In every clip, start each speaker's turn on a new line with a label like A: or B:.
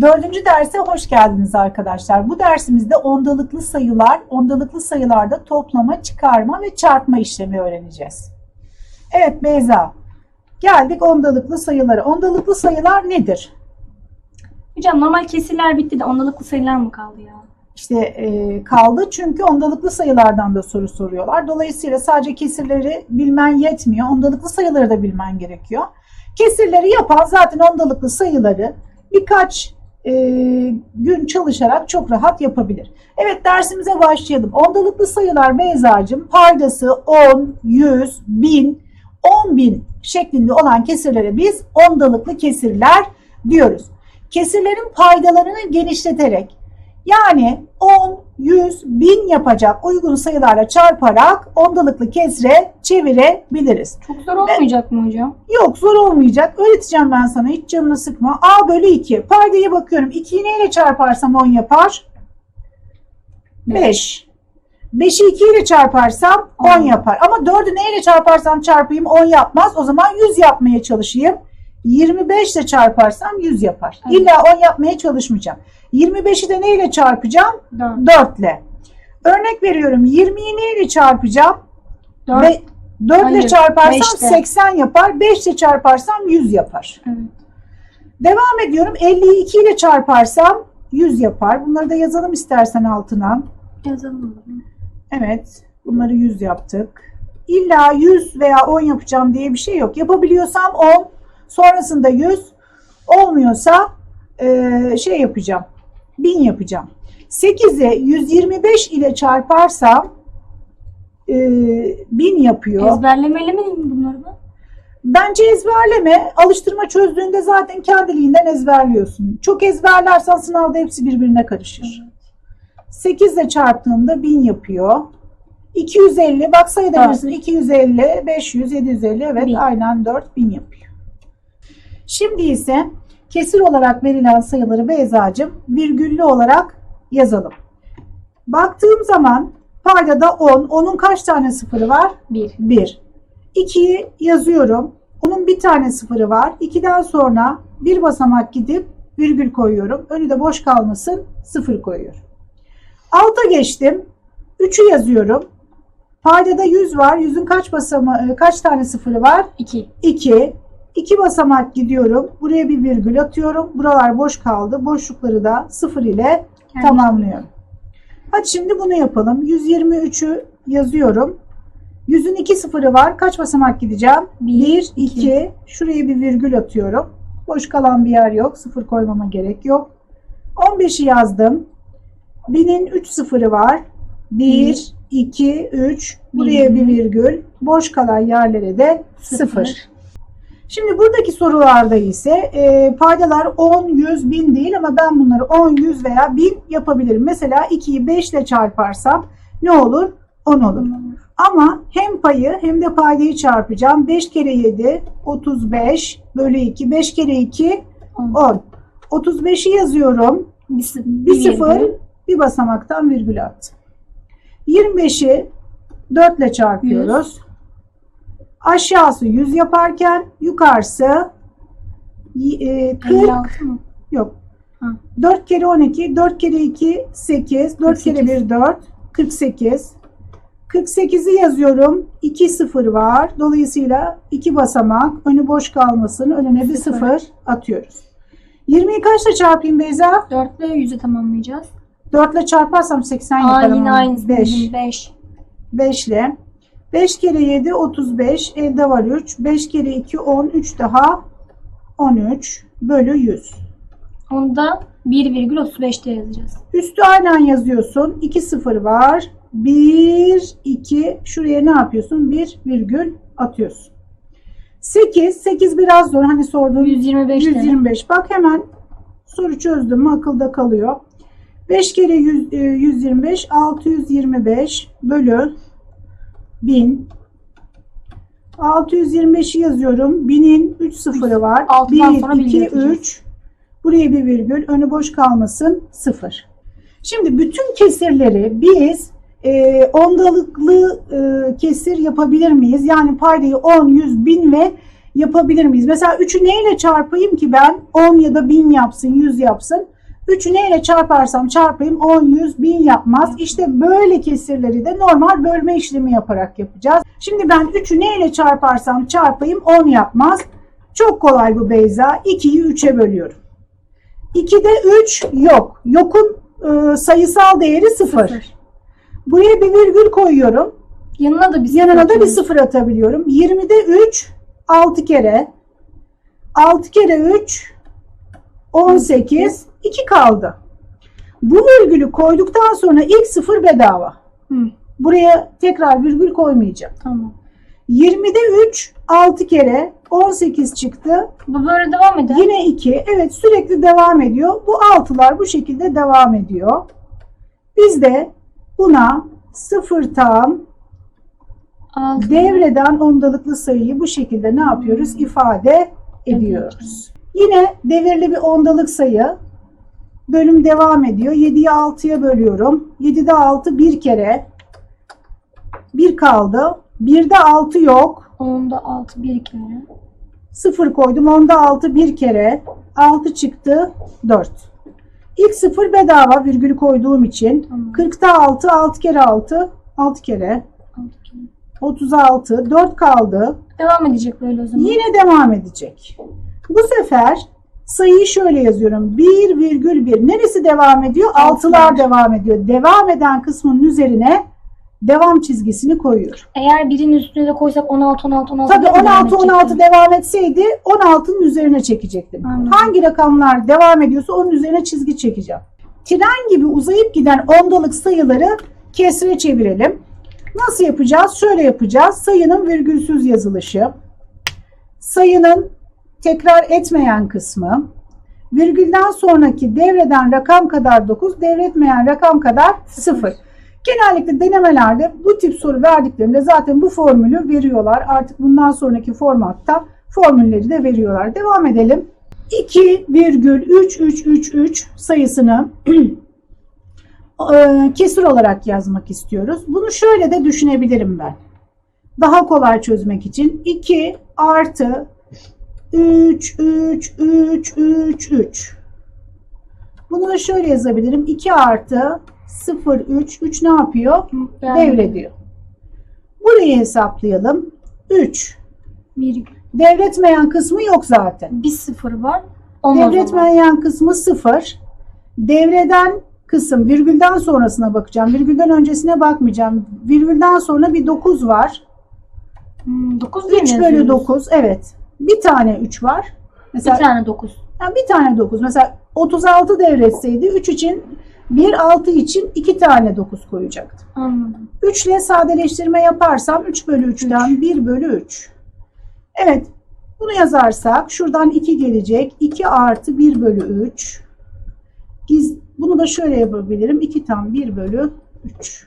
A: Dördüncü derse hoş geldiniz arkadaşlar. Bu dersimizde ondalıklı sayılar, ondalıklı sayılarda toplama, çıkarma ve çarpma işlemi öğreneceğiz. Evet Beyza, geldik ondalıklı sayılara. Ondalıklı sayılar nedir?
B: Hocam normal kesirler bitti de ondalıklı sayılar mı kaldı ya?
A: İşte e, kaldı çünkü ondalıklı sayılardan da soru soruyorlar. Dolayısıyla sadece kesirleri bilmen yetmiyor. Ondalıklı sayıları da bilmen gerekiyor. Kesirleri yapan zaten ondalıklı sayıları birkaç e, gün çalışarak çok rahat yapabilir. Evet dersimize başlayalım. Ondalıklı sayılar Beyza'cığım paydası 10, 100, 1000, 10.000 şeklinde olan kesirlere biz ondalıklı kesirler diyoruz. Kesirlerin paydalarını genişleterek yani 10, 100, 1000 yapacak uygun sayılarla çarparak ondalıklı kesre çevirebiliriz.
B: Çok zor olmayacak mı hocam?
A: Yok zor olmayacak. Öğreteceğim ben sana. Hiç canını sıkma. A bölü 2. Paydaya bakıyorum. 2'yi neyle çarparsam 10 yapar? 5. 5'i 2 ile çarparsam 10
B: On.
A: yapar. Ama 4'ü neyle çarparsam çarpayım 10 yapmaz. O zaman 100 yapmaya çalışayım. 25 ile çarparsam 100 yapar.
B: Evet.
A: İlla 10 yapmaya çalışmayacağım. 25'i de neyle çarpacağım?
B: 4.
A: 4 ile. Örnek veriyorum. 20'yi neyle çarpacağım?
B: 4.
A: Ve 4 ile çarparsam
B: beşte.
A: 80 yapar. 5 ile çarparsam 100 yapar.
B: Evet.
A: Devam ediyorum. 52 2 ile çarparsam 100 yapar. Bunları da yazalım istersen altına.
B: Yazalım.
A: Evet. Bunları 100 yaptık. İlla 100 veya 10 yapacağım diye bir şey yok. Yapabiliyorsam 10. Sonrasında 100. Olmuyorsa eee, şey yapacağım. 1000 yapacağım. 8'i 125 ile çarparsam eee 1000 yapıyor.
B: Ezberlemeli mi bunları da?
A: Bence ezberleme. Alıştırma çözdüğünde zaten kendiliğinden ezberliyorsun. Çok ezberlersen sınavda hepsi birbirine karışır. 8 ile çarptığında 1000 yapıyor. 250 bak sayabilirsin. 250, 500, 750 evet
B: Bin.
A: aynen 4000 yapıyor. Şimdi ise kesir olarak verilen sayıları Beyza'cığım virgüllü olarak yazalım. Baktığım zaman paydada 10. 10'un kaç tane sıfırı var?
B: 1.
A: 1. 2'yi yazıyorum. Onun bir tane sıfırı var. 2'den sonra bir basamak gidip virgül koyuyorum. Önü de boş kalmasın. Sıfır koyuyorum. Alta geçtim. 3'ü yazıyorum. Paydada 100 var. 100'ün kaç basama kaç tane sıfırı var?
B: 2.
A: 2. 2 basamak gidiyorum. Buraya bir virgül atıyorum. Buralar boş kaldı. Boşlukları da sıfır ile
B: Yani-
A: tamamlıyorum. Hadi şimdi bunu yapalım. 123'ü yazıyorum. 100'ün 2 sıfırı var. Kaç basamak gideceğim?
B: Bir,
A: 1,
B: iki.
A: 2. Şuraya bir virgül atıyorum. Boş kalan bir yer yok. Sıfır koymama gerek yok. 15'i yazdım. 1000'in 3 sıfırı var. 1,
B: Bir.
A: 2, 3. Buraya bir virgül. Boş kalan yerlere de 0. Şimdi buradaki sorularda ise e, paydalar 10, 100, 1000 değil ama ben bunları 10, 100 veya 1000 yapabilirim. Mesela 2'yi 5 ile çarparsam ne olur? 10 olur. Ama hem payı hem de paydayı çarpacağım. 5 kere 7 35 bölü 2. 5 kere 2
B: 10.
A: 10. 35'i yazıyorum.
B: Bir,
A: Bir sıfır bir basamaktan virgül attım. 25'i 4 ile çarpıyoruz. Aşağısı 100 yaparken yukarısı y- e, 40
B: 56 mı?
A: yok.
B: Ha.
A: 4 kere 12, 4 kere 2 8, 4 kere 1 4 48. 48'i yazıyorum. 2 sıfır var. Dolayısıyla 2 basamak önü boş kalmasın. Önüne bir
B: Sıfır.
A: sıfır atıyoruz. 20'yi kaçla çarpayım Beyza?
B: 4 ile 100'ü tamamlayacağız.
A: 4 ile çarparsam 80
B: Aa
A: yaparım.
B: yine aynısı.
A: 5.
B: 5.
A: 5 ile. 5 kere 7 35. Elde var 3. 5 kere 2 10. 3 daha 13 bölü 100.
B: Onu da 1,35'te yazacağız.
A: Üstü aynen yazıyorsun. 2 sıfır var. 1, 2. Şuraya ne yapıyorsun? 1 virgül atıyorsun. 8. 8 biraz zor. Hani sorduğun
B: 125 de.
A: 125. Bak hemen soru çözdüm mü akılda kalıyor. 5 kere 100, e, 125 625 bölü 1000 625'i yazıyorum. 1000'in 3 sıfırı var.
B: Altıdan sonra
A: 1,
B: bilgi
A: 2,
B: yapacağız.
A: 3. Buraya bir virgül. Önü boş kalmasın. 0. Şimdi bütün kesirleri biz e, ondalıklı e, kesir yapabilir miyiz? Yani paydayı 10, 100, 1000 ve yapabilir miyiz? Mesela 3'ü neyle çarpayım ki ben 10 ya da 1000 yapsın, 100 yapsın. 3'ü neyle çarparsam çarpayım 10, 100, 1000 yapmaz. İşte böyle kesirleri de normal bölme işlemi yaparak yapacağız. Şimdi ben 3'ü neyle çarparsam çarpayım 10 yapmaz. Çok kolay bu Beyza. 2'yi 3'e bölüyorum. 2'de 3 yok. Yokun e, sayısal değeri 0.
B: Sıfır.
A: Buraya bir virgül koyuyorum.
B: Yanına da bir
A: Yanına da bir sıfır atabiliyorum. 20'de 3 6 kere. 6 kere 3 18 2 kaldı. Bu virgülü koyduktan sonra ilk sıfır bedava.
B: Hı,
A: Buraya tekrar virgül koymayacağım.
B: tamam.
A: 20'de 3 6 kere 18 çıktı.
B: Bu böyle devam eder.
A: Yine 2. Evet sürekli devam ediyor. Bu altılar bu şekilde devam ediyor. Biz de buna sıfır tam
B: Altı.
A: devreden ondalıklı sayıyı bu şekilde ne yapıyoruz? ifade ediyoruz. Yine devirli bir ondalık sayı. Bölüm devam ediyor. 7'yi 6'ya bölüyorum. 7'de 6 bir kere. 1 kaldı. 1'de 6 yok.
B: Onda altı bir kere.
A: 0 koydum. 10'da 6 bir kere. 6 çıktı. 4. İlk 0 bedava virgül koyduğum için.
B: Tamam.
A: 40'ta 6, 6 kere 6, 6 kere.
B: Altı kere.
A: 36, 4 kaldı.
B: Devam edecek böyle o zaman.
A: Yine devam edecek. Bu sefer sayıyı şöyle yazıyorum. 1,1. Neresi devam ediyor?
B: Altılar.
A: Devam ediyor. Devam eden kısmının üzerine devam çizgisini koyuyor.
B: Eğer birinin üstüne de koysak 16, 16, 16
A: Tabii
B: diye mi devam
A: 16 16
B: edecektim?
A: devam etseydi 16'nın üzerine çekecektim.
B: Anladım.
A: Hangi rakamlar devam ediyorsa onun üzerine çizgi çekeceğim. Tren gibi uzayıp giden ondalık sayıları kesre çevirelim. Nasıl yapacağız? Şöyle yapacağız. Sayının virgülsüz yazılışı. Sayının tekrar etmeyen kısmı. Virgülden sonraki devreden rakam kadar 9, devretmeyen rakam kadar 0. Genellikle denemelerde bu tip soru verdiklerinde zaten bu formülü veriyorlar. Artık bundan sonraki formatta formülleri de veriyorlar. Devam edelim. 2,3333 sayısını e, kesir olarak yazmak istiyoruz. Bunu şöyle de düşünebilirim ben. Daha kolay çözmek için 2 artı 3, 3, 3, 3, 3. Bunu da şöyle yazabilirim. 2 artı 0, 3. 3 ne yapıyor?
B: Yani
A: Devrediyor. Burayı hesaplayalım. 3.
B: Bir,
A: Devretmeyen kısmı yok zaten.
B: bir sıfır var. On o zaman.
A: Devretmeyen kısmı 0. Devreden kısım virgülden sonrasına bakacağım. Virgülden öncesine bakmayacağım. Virgülden sonra bir 9 var.
B: Hmm, 9 diye
A: 3
B: mi
A: bölü
B: yazıyoruz?
A: 9. Evet. Bir tane 3 var.
B: Bir
A: Mesela
B: tane 9.
A: yani bir tane 9. Mesela 36 devretseydi 3 için 1 6 için 2 tane 9 koyacaktım.
B: Anladım.
A: 3 ile sadeleştirme yaparsam 3 bölü 3'ten 1 bölü 3. Evet. Bunu yazarsak şuradan 2 gelecek. 2 artı 1 bölü 3. Giz- Bunu da şöyle yapabilirim. 2 tam 1 bölü 3.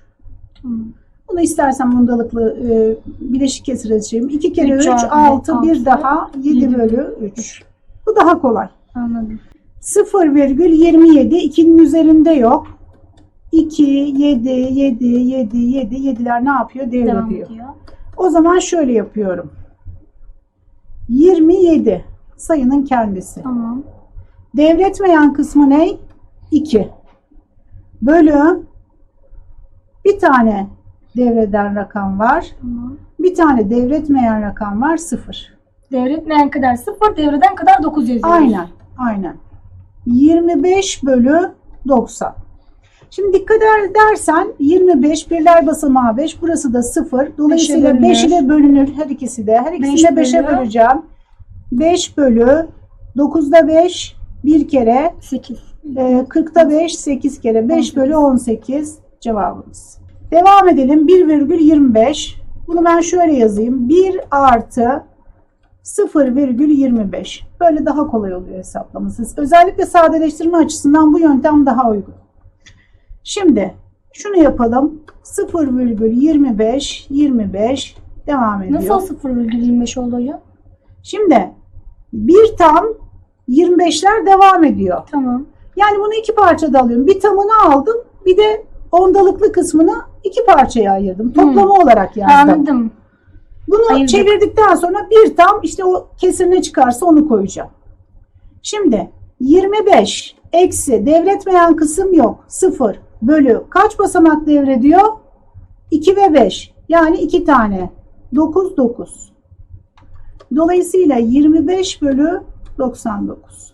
B: Tamam.
A: Bunu istersen bundalıklı e, bileşik kesir açayım. 2 kere 3,
B: Üç artı
A: 6,
B: altı,
A: 1 daha 7
B: yedi
A: bölü 3. Bu daha kolay.
B: Anladım.
A: 0,27 2'nin üzerinde yok. 2, 7, 7, 7, 7, 7'ler ne yapıyor?
B: Devam
A: Devrediyor.
B: ediyor.
A: O zaman şöyle yapıyorum. 27 sayının kendisi.
B: Tamam.
A: Devretmeyen kısmı ne? 2. Bölü bir tane devreden rakam var.
B: Tamam.
A: Bir tane devretmeyen rakam var 0.
B: Devretmeyen kadar 0, devreden kadar 9 yazıyoruz.
A: Aynen. Aynen. 25 bölü 90. Şimdi dikkat edersen 25 birler basamağı 5 burası da 0. Dolayısıyla
B: Beşe
A: 5
B: bölünür.
A: ile bölünür her ikisi de. Her ikisini de
B: Beş
A: 5'e
B: bölü-
A: böleceğim. 5 bölü 9'da 5 bir kere
B: 8.
A: e, 40'da 5 8 kere 5
B: 18.
A: bölü 18 cevabımız. Devam edelim 1,25 bunu ben şöyle yazayım 1 artı 0,25 böyle daha kolay oluyor hesaplaması. Özellikle sadeleştirme açısından bu yöntem daha uygun. Şimdi şunu yapalım 0,25 25 devam ediyor.
B: Nasıl 0,25 oluyor?
A: Şimdi bir tam 25'ler devam ediyor.
B: Tamam.
A: Yani bunu iki parçada alıyorum. Bir tamını aldım, bir de ondalıklı kısmını iki parçaya ayırdım. Toplamı olarak yazdım.
B: Anladım.
A: Bunu
B: Ayırdık.
A: çevirdikten sonra bir tam işte o kesir ne çıkarsa onu koyacağım. Şimdi 25 eksi devretmeyen kısım yok. 0 bölü kaç basamak devrediyor? 2 ve 5. Yani 2 tane. 9 9. Dolayısıyla 25 bölü 99.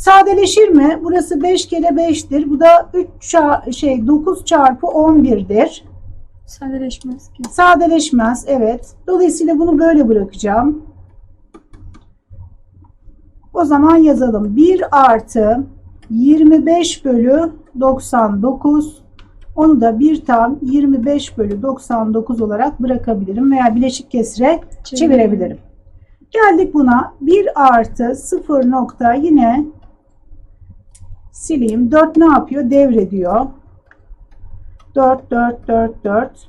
A: Sadeleşir mi? Burası 5 kere 5'tir. Bu da 3 şey 9 çarpı 11'dir.
B: Sadeleşmez ki.
A: Sadeleşmez. Evet. Dolayısıyla bunu böyle bırakacağım. O zaman yazalım. 1 artı 25 bölü 99. Onu da bir tam 25 bölü 99 olarak bırakabilirim veya bileşik kesire çevirebilirim. Geldik buna. 1 artı 0 nokta yine sileyim. 4 ne yapıyor? Devrediyor. 4, 4, 4, 4.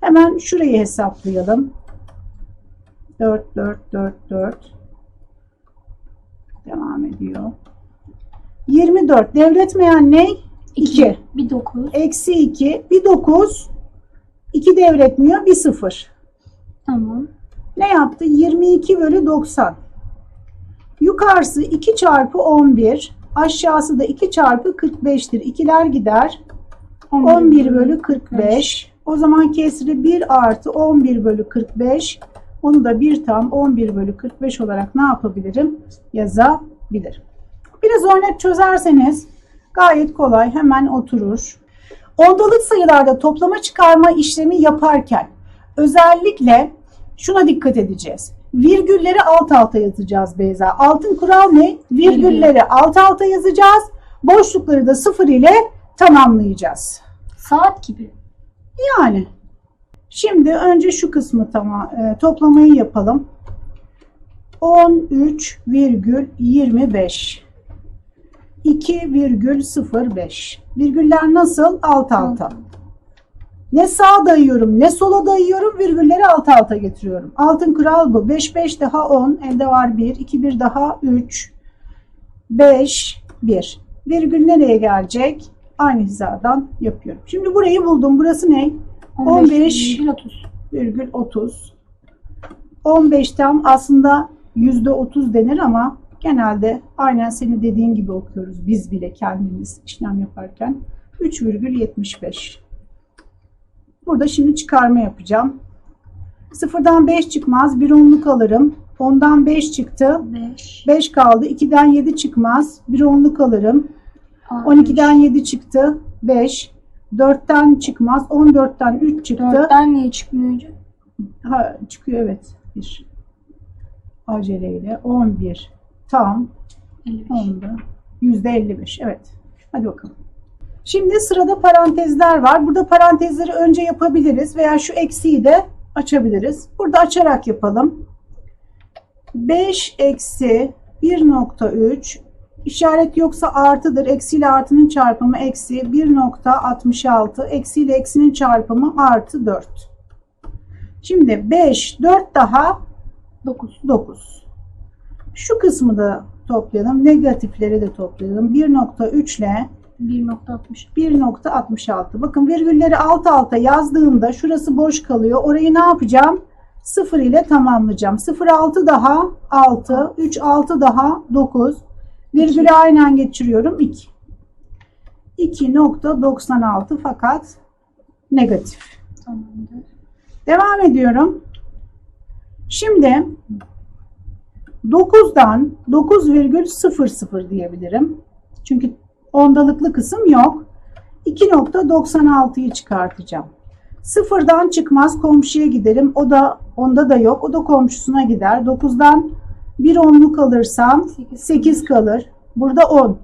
A: Hemen şurayı hesaplayalım. 4, 4, 4, 4. Devam ediyor. 24. Devretmeyen ne? 2.
B: Bir 9.
A: Eksi 2. Bir 9. 2 devretmiyor. Bir 0.
B: Tamam.
A: Ne yaptı? 22 bölü 90. Yukarısı 2 çarpı 11. Aşağısı da 2 çarpı 45'tir. İkiler gider. 11 bölü 45. O zaman kesri 1 artı 11 bölü 45. Onu da bir tam 11 bölü 45 olarak ne yapabilirim? Yazabilirim. Biraz örnek çözerseniz gayet kolay hemen oturur. Ondalık sayılarda toplama çıkarma işlemi yaparken özellikle şuna dikkat edeceğiz. Virgülleri alt alta yazacağız Beyza. Altın kural ne? Virgülleri alt alta yazacağız. Boşlukları da sıfır ile tamamlayacağız.
B: Saat gibi.
A: Yani şimdi önce şu kısmı tamam e, toplamayı yapalım. 13,25 2,05 Virgüller nasıl? Alt alta. Ne sağa dayıyorum ne sola dayıyorum virgülleri alt alta getiriyorum. Altın kural bu. 5 5 daha 10 elde var 1 2 1 daha 3 5 1 virgül nereye gelecek? Aynı hizadan yapıyorum. Şimdi burayı buldum. Burası ne? 15
B: virgül 30.
A: virgül 30. 15 tam aslında yüzde 30 denir ama genelde aynen senin dediğin gibi okuyoruz biz bile kendimiz işlem yaparken 3,75. Burada şimdi çıkarma yapacağım. Sıfırdan 5 çıkmaz. Bir onluk alırım. Ondan 5 çıktı.
B: 5.
A: 5 kaldı. 2'den 7 çıkmaz. Bir onluk alırım. 12'den 7 çıktı. 5. 4'ten çıkmaz. 14'ten 3 çıktı.
B: 4'ten niye çıkmıyor hocam?
A: Ha, çıkıyor evet. Bir aceleyle 11 tam
B: 55.
A: onda yüzde 55 evet. Hadi bakalım. Şimdi sırada parantezler var. Burada parantezleri önce yapabiliriz veya şu eksiği de açabiliriz. Burada açarak yapalım. 5 eksi 1.3 işaret yoksa artıdır. Eksi ile artının çarpımı eksi 1.66 eksi ile eksinin çarpımı artı 4. Şimdi 5, 4 daha
B: 9.
A: 9. Şu kısmı da toplayalım. Negatifleri de toplayalım. 1.3 ile
B: 1.60.
A: 1.66. Bakın virgülleri alt alta yazdığımda şurası boş kalıyor. Orayı ne yapacağım? 0 ile tamamlayacağım. 0 6 daha 6, 3 6 daha 9. Virgülü aynen geçiriyorum 2. 2.96 fakat negatif.
B: Tamamdır.
A: Devam ediyorum. Şimdi 9'dan 9,00 diyebilirim. Çünkü ondalıklı kısım yok. 2.96'yı çıkartacağım. Sıfırdan çıkmaz komşuya giderim. O da onda da yok. O da komşusuna gider. 9'dan bir onluk alırsam
B: Sekiz
A: 8 kalır. Burada 10.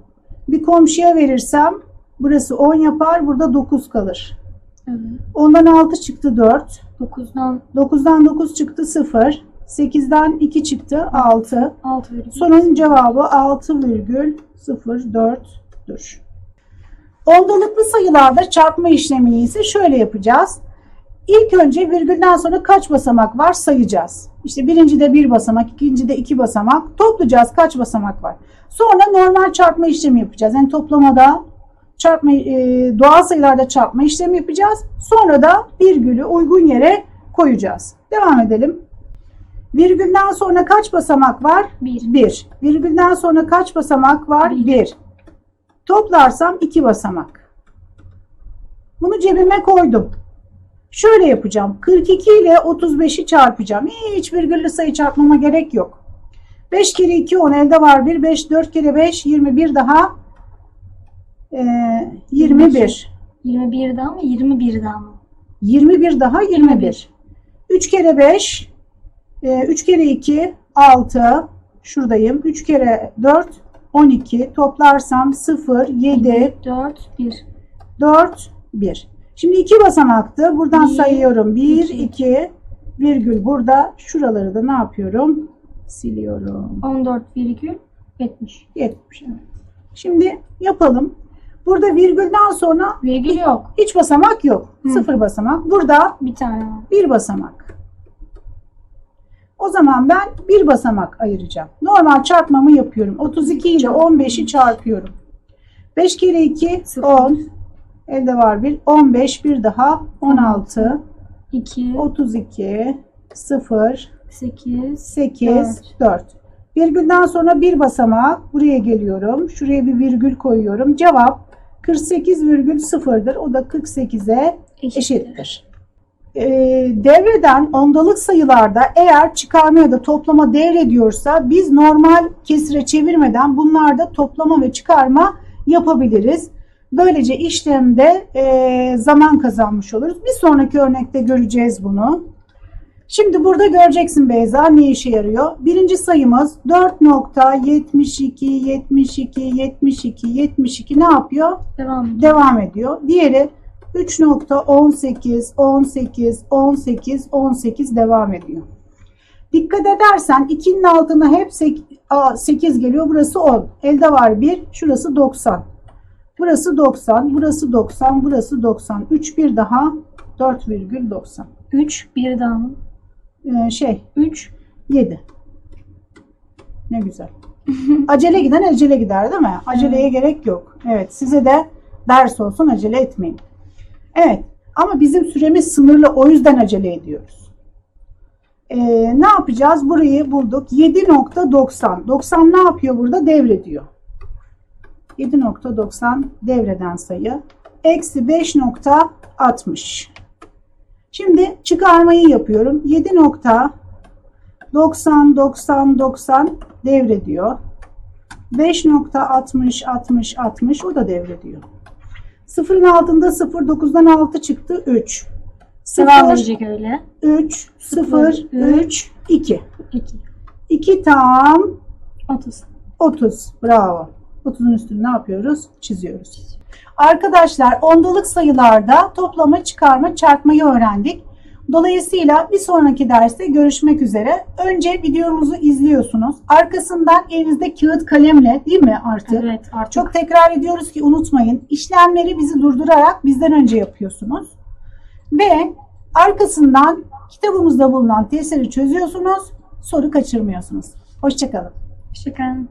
A: Bir komşuya verirsem burası 10 yapar. Burada 9 kalır.
B: Evet.
A: Ondan 6 çıktı 4.
B: 9'dan
A: 9'dan 9 çıktı 0. 8'den 2 çıktı 6.
B: 6 virgül.
A: Sorunun cevabı 6,04'dür. Ondalıklı sayılarda çarpma işlemini ise şöyle yapacağız. İlk önce virgülden sonra kaç basamak var sayacağız. İşte birincide bir basamak, ikincide iki basamak. Toplayacağız kaç basamak var. Sonra normal çarpma işlemi yapacağız. Yani toplamada çarpma, e, doğal sayılarda çarpma işlemi yapacağız. Sonra da virgülü uygun yere koyacağız. Devam edelim. Virgülden sonra kaç basamak var?
B: 1.
A: 1. Virgülden sonra kaç basamak var?
B: Bir.
A: 1. Toplarsam 2 basamak. Bunu cebime koydum. Şöyle yapacağım. 42 ile 35'i çarpacağım. Hiç virgüllü sayı çarpmama gerek yok. 5 kere 2 10 elde var 1. 5 4 kere 5 21 daha eee, 21.
B: 21 daha mı? 21 daha mı?
A: 21 daha 21. 3 kere 5, 3 kere 2, 6. Şuradayım. 3 kere 4, 12. Toplarsam 0, 7,
B: 4, 1.
A: 4, 1. Şimdi iki basamaktı. Buradan
B: Bir,
A: sayıyorum. 1,
B: iki.
A: 2, virgül burada. Şuraları da ne yapıyorum? Siliyorum.
B: 14 virgül 70.
A: 70. Evet. Şimdi yapalım. Burada virgülden sonra
B: Virgül yok.
A: hiç basamak yok.
B: Hı.
A: Sıfır basamak. Burada
B: Bir tane var.
A: bir basamak. O zaman ben bir basamak ayıracağım. Normal çarpmamı yapıyorum. 32 ile 15'i çarpıyorum. 5 kere 2
B: Sıfır.
A: 10. Elde var bir. 15 bir daha 16.
B: 2,
A: 32 0
B: 8,
A: 8 4. Virgülden sonra bir basamak. Buraya geliyorum. Şuraya bir virgül koyuyorum. Cevap 48,0'dır. O da 48'e eşittir. Ee, devreden ondalık sayılarda eğer çıkarma ya da toplama devrediyorsa biz normal kesire çevirmeden bunlarda toplama ve çıkarma yapabiliriz. Böylece işlemde e, zaman kazanmış oluruz. Bir sonraki örnekte göreceğiz bunu. Şimdi burada göreceksin Beyza ne işe yarıyor. Birinci sayımız 4.72 72 72 72 ne yapıyor?
B: Devam
A: devam ediyor. Diğeri 3.18 18 18 18 devam ediyor. Dikkat edersen 2'nin altına hep 8 geliyor. Burası 10. Elde var 1. Şurası 90. Burası 90. Burası 90. Burası 90. 3 bir daha 4,90.
B: 3, 1 daha mı?
A: Ee, şey
B: 3,
A: 7. Ne güzel. Acele giden acele gider değil mi? Aceleye gerek yok. Evet size de ders olsun acele etmeyin. Evet ama bizim süremiz sınırlı o yüzden acele ediyoruz. Ee, ne yapacağız? Burayı bulduk. 7.90. 90 ne yapıyor burada? Devrediyor. 7.90 devreden sayı. Eksi 5.60. Şimdi çıkarmayı yapıyorum. 7 90 90 90 devrediyor. 5.60 60 60 o da devrediyor. Sıfırın altında 0 9'dan 6 çıktı 3.
B: devam
A: 0
B: edecek öyle.
A: 3 0
B: Sıfır,
A: 3 2.
B: 2,
A: 2 tam
B: 30.
A: 30. Bravo. 30'un üstünü ne yapıyoruz? Çiziyoruz. Arkadaşlar ondalık sayılarda toplama, çıkarma, çarpmayı öğrendik. Dolayısıyla bir sonraki derste görüşmek üzere. Önce videomuzu izliyorsunuz. Arkasından elinizde kağıt kalemle değil mi artık?
B: Evet artık.
A: Çok tekrar ediyoruz ki unutmayın. İşlemleri bizi durdurarak bizden önce yapıyorsunuz. Ve arkasından kitabımızda bulunan testleri çözüyorsunuz. Soru kaçırmıyorsunuz. Hoşçakalın.
B: Hoşçakalın.